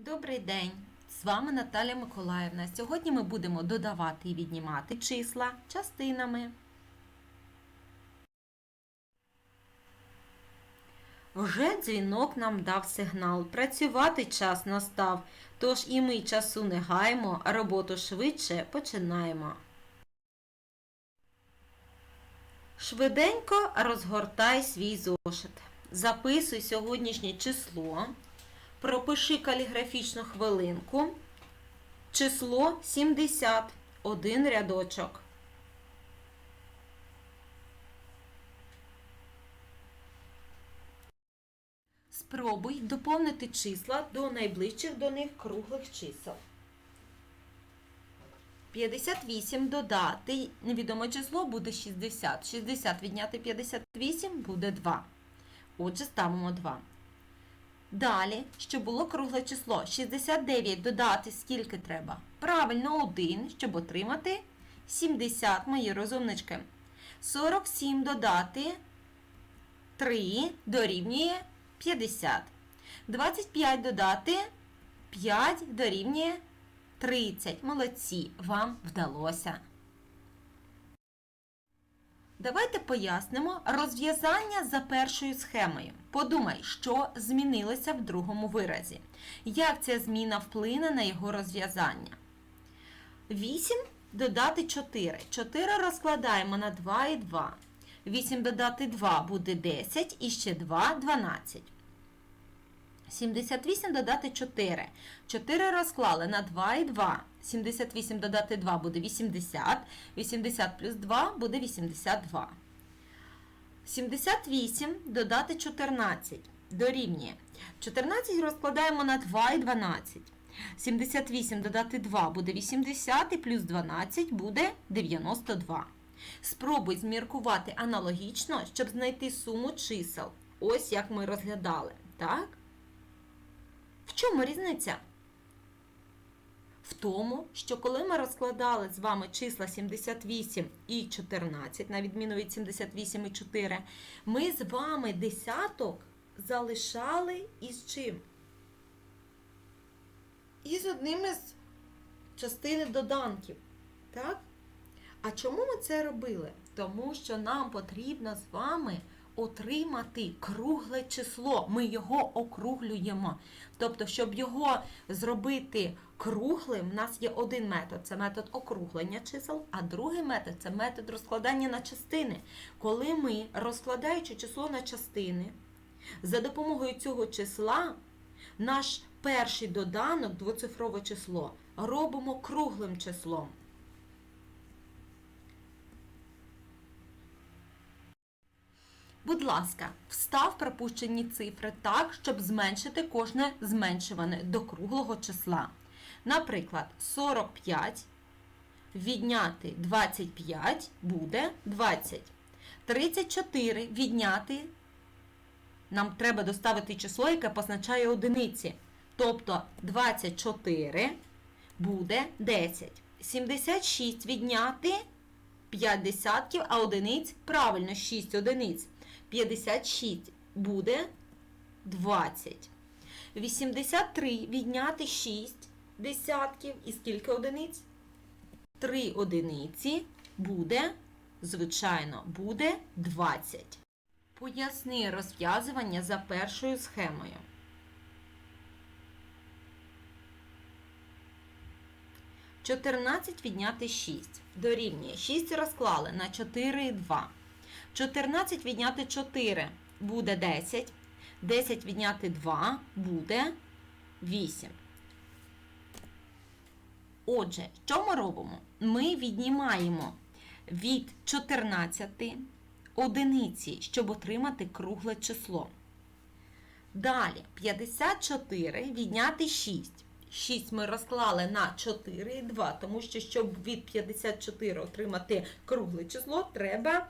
Добрий день! З вами Наталя Миколаївна. Сьогодні ми будемо додавати і віднімати числа частинами. Вже дзвінок нам дав сигнал. Працювати час настав, тож і ми часу не гаємо, а роботу швидше починаємо. Швиденько розгортай свій зошит. Записуй сьогоднішнє число. Пропиши каліграфічну хвилинку. Число 70. Один рядочок. Спробуй доповнити числа до найближчих до них круглих чисел. 58 додати невідоме число буде 60. 60 відняти 58 буде 2. Отже, ставимо 2. Далі, щоб було кругле число, 69 додати скільки треба? Правильно, 1, щоб отримати 70, мої розумнички. 47 додати 3 дорівнює 50. 25 додати 5 дорівнює 30. Молодці, вам вдалося. Давайте пояснимо розв'язання за першою схемою. Подумай, що змінилося в другому виразі. Як ця зміна вплине на його розв'язання? 8 додати 4. 4 розкладаємо на 2 і 2. 8 додати 2 буде 10 і ще 2 12. 78 додати 4. 4 розклали на 2 і 2. 78 додати 2 буде 80. 80 плюс 2 буде 82. 78 додати 14 дорівнює. 14 розкладаємо на 2 і 12. 78 додати 2 буде 80 і плюс 12 буде 92. Спробуй зміркувати аналогічно, щоб знайти суму чисел. Ось як ми розглядали. Так? Чому різниця? В тому, що коли ми розкладали з вами числа 78 і 14, на відміну від 78 і 4, ми з вами десяток залишали із чим? Із одним із частини доданків. Так? А чому ми це робили? Тому що нам потрібно з вами отримати кругле число. Ми його округлюємо. Тобто, щоб його зробити круглим, у нас є один метод це метод округлення чисел, а другий метод це метод розкладання на частини. Коли ми, розкладаючи число на частини, за допомогою цього числа наш перший доданок, двоцифрове число, робимо круглим числом. Будь ласка, встав пропущені цифри так, щоб зменшити кожне зменшуване до круглого числа. Наприклад, 45 відняти 25 буде 20. 34 відняти. Нам треба доставити число, яке позначає одиниці. Тобто 24 буде 10. 76 відняти 5 десятків, а одиниць правильно 6 одиниць. 56 буде 20. 83 відняти 6 десятків. І скільки одиниць? 3 одиниці буде, звичайно, буде 20. Поясни розв'язування за першою схемою. Чотирнадцять відняти 6 дорівнює. 6 розклали на 4 і 2. 14 відняти 4 буде 10. 10 відняти 2 буде 8. Отже, що ми робимо? Ми віднімаємо від 14 одиниці, щоб отримати кругле число. Далі 54 відняти 6. 6 ми розклали на 4 і 2, тому що, щоб від 54 отримати кругле число, треба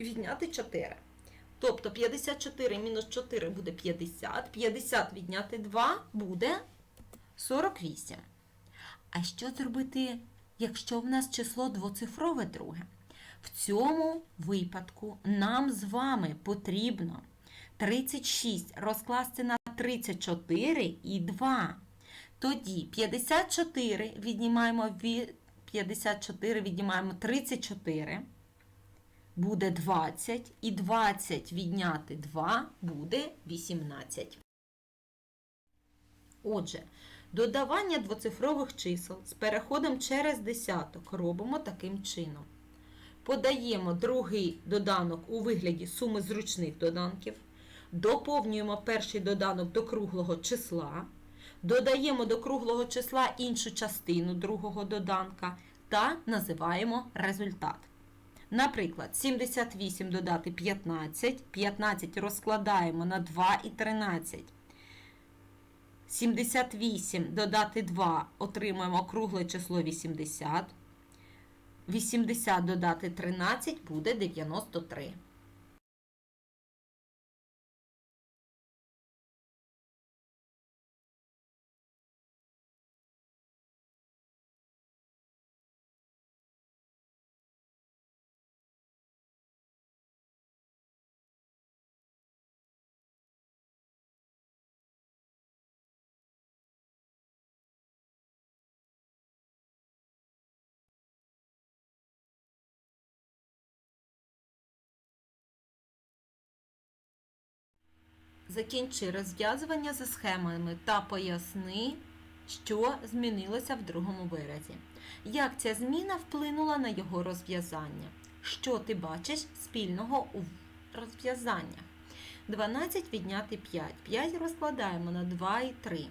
відняти 4. Тобто 54 мінус 4 буде 50. 50 відняти 2 буде 48. А що зробити, якщо в нас число двоцифрове друге? В цьому випадку нам з вами потрібно 36 розкласти на 34 і 2. Тоді 54 віднімаємо від 54 віднімаємо 34. Буде 20. І 20 відняти 2 буде 18. Отже, додавання двоцифрових чисел з переходом через десяток робимо таким чином. Подаємо другий доданок у вигляді суми зручних доданків, доповнюємо перший доданок до круглого числа, додаємо до круглого числа іншу частину другого доданка та називаємо результат. Наприклад, 78 додати 15, 15 розкладаємо на 2 і 13. 78 додати 2 отримаємо кругле число 80. 80 додати 13 буде 93. Закінчи розв'язування за схемами та поясни, що змінилося в другому виразі. Як ця зміна вплинула на його розв'язання? Що ти бачиш спільного у розв'язаннях? 12 відняти 5. 5 розкладаємо на 2 і 3.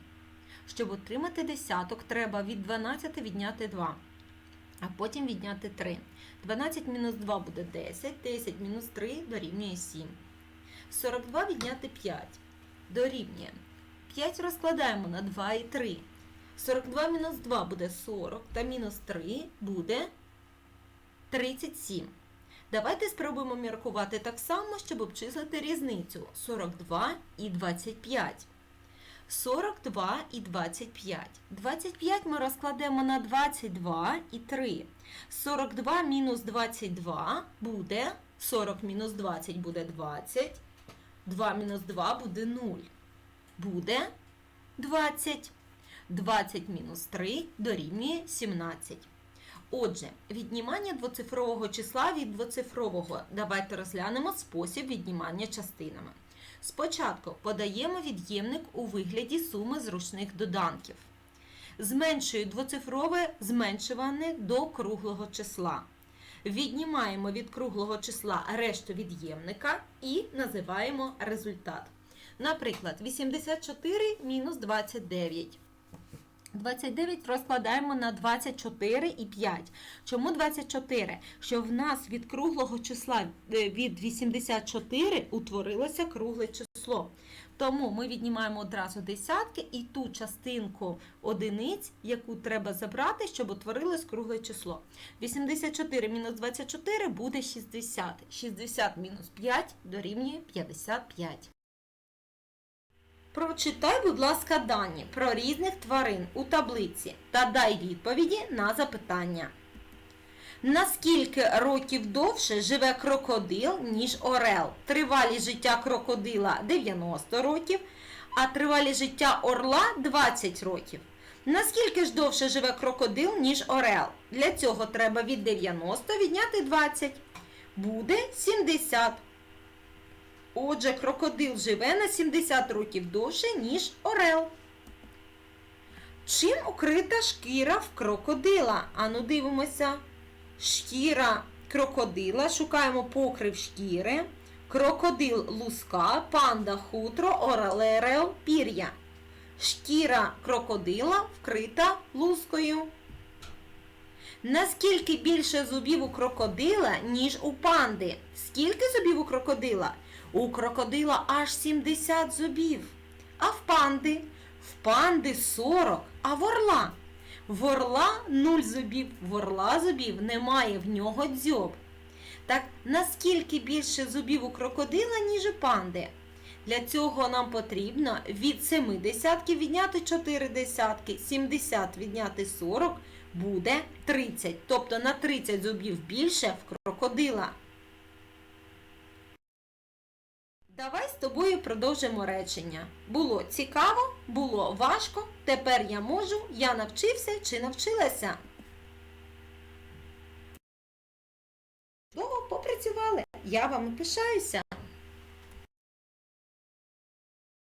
Щоб отримати десяток, треба від 12 відняти 2, а потім відняти 3. 12 мінус 2 буде 10, 10 мінус 3 дорівнює 7. 42 відняти 5 дорівнює. 5 розкладаємо на 2 і 3. 42 мінус 2 буде 40, та мінус 3 буде 37. Давайте спробуємо міркувати так само, щоб обчислити різницю 42 і 25. 42 і 25. 25 ми розкладемо на 22 і 3. 42 мінус 22 буде 40 мінус 20 буде 20. 2 мінус 2 буде 0. Буде 20. 20 мінус 3 дорівнює 17. Отже, віднімання двоцифрового числа від двоцифрового. Давайте розглянемо спосіб віднімання частинами. Спочатку подаємо від'ємник у вигляді суми зручних доданків. Зменшую двоцифрове зменшуване до круглого числа. Віднімаємо від круглого числа решту від'ємника і називаємо результат. Наприклад, 84 мінус 29. 29 розкладаємо на 24 і 5. Чому 24? Що в нас від круглого числа е, від 84 утворилося кругле число. Тому ми віднімаємо одразу десятки і ту частинку одиниць, яку треба забрати, щоб утворилось кругле число. 84 мінус 24 буде 60. 60 мінус 5 дорівнює 55. Прочитай, будь ласка, дані про різних тварин у таблиці та дай відповіді на запитання. Наскільки років довше живе крокодил, ніж орел? Тривалість життя крокодила 90 років, а тривалість життя орла 20 років. Наскільки ж довше живе крокодил, ніж орел? Для цього треба від 90 відняти 20. Буде 70. Отже, крокодил живе на 70 років довше, ніж орел. Чим укрита шкіра в крокодила? Ану, дивимося. Шкіра крокодила. Шукаємо покрив шкіри. Крокодил луска, панда хутро, орел пір'я. Шкіра крокодила вкрита лускою. Наскільки більше зубів у крокодила, ніж у панди? Скільки зубів у крокодила? У крокодила аж 70 зубів. А в панди? В панди 40, а в орла? В орла 0 зубів, в орла зубів немає, в нього дзьоб. Так наскільки більше зубів у крокодила, ніж у панди? Для цього нам потрібно від 7 десятків відняти 4 десятки, 70 відняти 40 буде 30. Тобто на 30 зубів більше в крокодила. Давай з тобою продовжимо речення. Було цікаво, було важко, тепер я можу, я навчився чи навчилася. Довго попрацювали. Я вами пишаюся.